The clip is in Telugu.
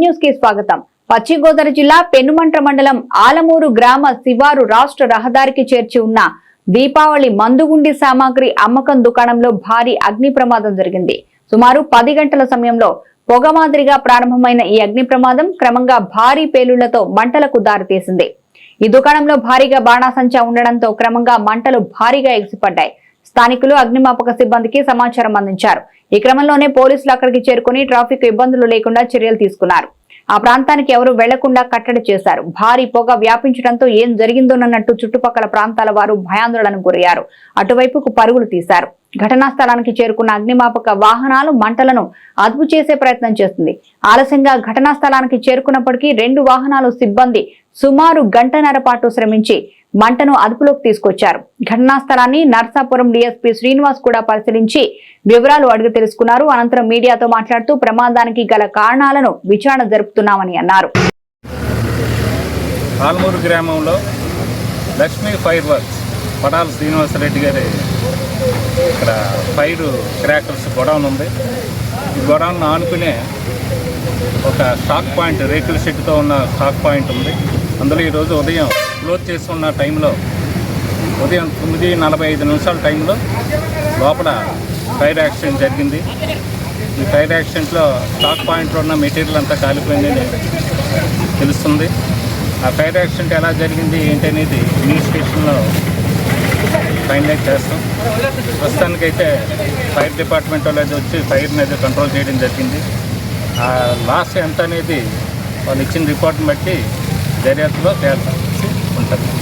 న్యూస్కి స్వాగతం. పశ్చిమ గోదావరి జిల్లా పెనుమంట్ర మండలం ఆలమూరు గ్రామ శివారు రాష్ట్ర రహదారికి చేర్చి ఉన్న దీపావళి మందుగుండి సామాగ్రి అమ్మకం దుకాణంలో భారీ అగ్ని ప్రమాదం జరిగింది. సుమారు పది గంటల సమయంలో పొగ మాదిరిగా ప్రారంభమైన ఈ అగ్ని ప్రమాదం క్రమంగా భారీ పేలుళ్ళతో మంటలకు దారితీసింది. ఈ దుకాణంలో భారీగా బాణాసంచా ఉండడంతో క్రమంగా మంటలు భారీగా ఎగిసిపడ్డాయి. స్థానికులు అగ్నిమాపక సిబ్బందికి సమాచారం అందించారు. ఈ క్రమంలోనే పోలీసులు అక్కడికి చేరుకుని ట్రాఫిక్ ఇబ్బందులు లేకుండా చర్యలు తీసుకున్నారు. ఆ ప్రాంతానికి ఎవరు వెళ్ళకుండా కట్టడి చేశారు. భారీ పొగ వ్యాపించడంతో ఏం జరిగిందోనన్నట్టు చుట్టుపక్కల ప్రాంతాల వారు భయాందోళనకు గురయ్యారు. అటువైపుకు పరుగులు తీశారు. ఘటనా స్థలానికి చేరుకున్న అగ్నిమాపక వాహనాలు మంటలను అదుపు చేసే ప్రయత్నం చేస్తుంది. ఆలస్యంగా ఘటనా స్థలానికి చేరుకున్నప్పటికీ రెండు వాహనాలు సిబ్బంది సుమారు గంటన్నర పాటు శ్రమించి మంటను అదుపులోకి తీసుకొచ్చారు. ఘటనా స్థలాన్ని నర్సాపురం డీఎస్పీ శ్రీనివాస్ కూడా పరిశీలించి వివరాలు అడిగి తెలుసుకున్నారు. అనంతరం మీడియాతో మాట్లాడుతూ ప్రమాదానికి గల కారణాలను విచారణ జరుపుతున్నామని అన్నారు. ఆల్మూరు గ్రామంలో లక్ష్మీ ఫైర్ వర్క్స్ పడాల శ్రీనివాసరెడ్డి గారి ఇక్కడ ఫైర్ క్రాకర్స్ గొడవన్ ఉంది. ఈ గొడవన్ ఆనుకునే ఒక స్టాక్ పాయింట్ రేకుల షెడ్తో ఉన్న స్టాక్ పాయింట్ ఉంది. అందులో ఈరోజు ఉదయం క్లోజ్ చేసుకున్న టైంలో ఉదయం తొమ్మిది నలభై ఐదు నిమిషాల టైంలో లోపల ఫైర్ యాక్సిడెంట్ జరిగింది. ఈ ఫైర్ యాక్సిడెంట్లో స్టాక్ పాయింట్లో ఉన్న మెటీరియల్ అంతా కాలిపోయిందని తెలుస్తుంది. ఆ ఫైర్ యాక్సిడెంట్ ఎలా జరిగింది ఏంటి అనేది ఇన్వెస్టిగేషన్లో ఫైనలైజ్ చేస్తాం. ప్రస్తుతానికైతే ఫైర్ డిపార్ట్మెంట్ వాళ్ళు అయితే వచ్చి ఫైర్ని అయితే కంట్రోల్ చేయడం జరిగింది. ఆ లాస్ ఎంత అనేది వాళ్ళు ఇచ్చిన రిపోర్ట్ని బట్టి దర్యాప్తులో Thank you.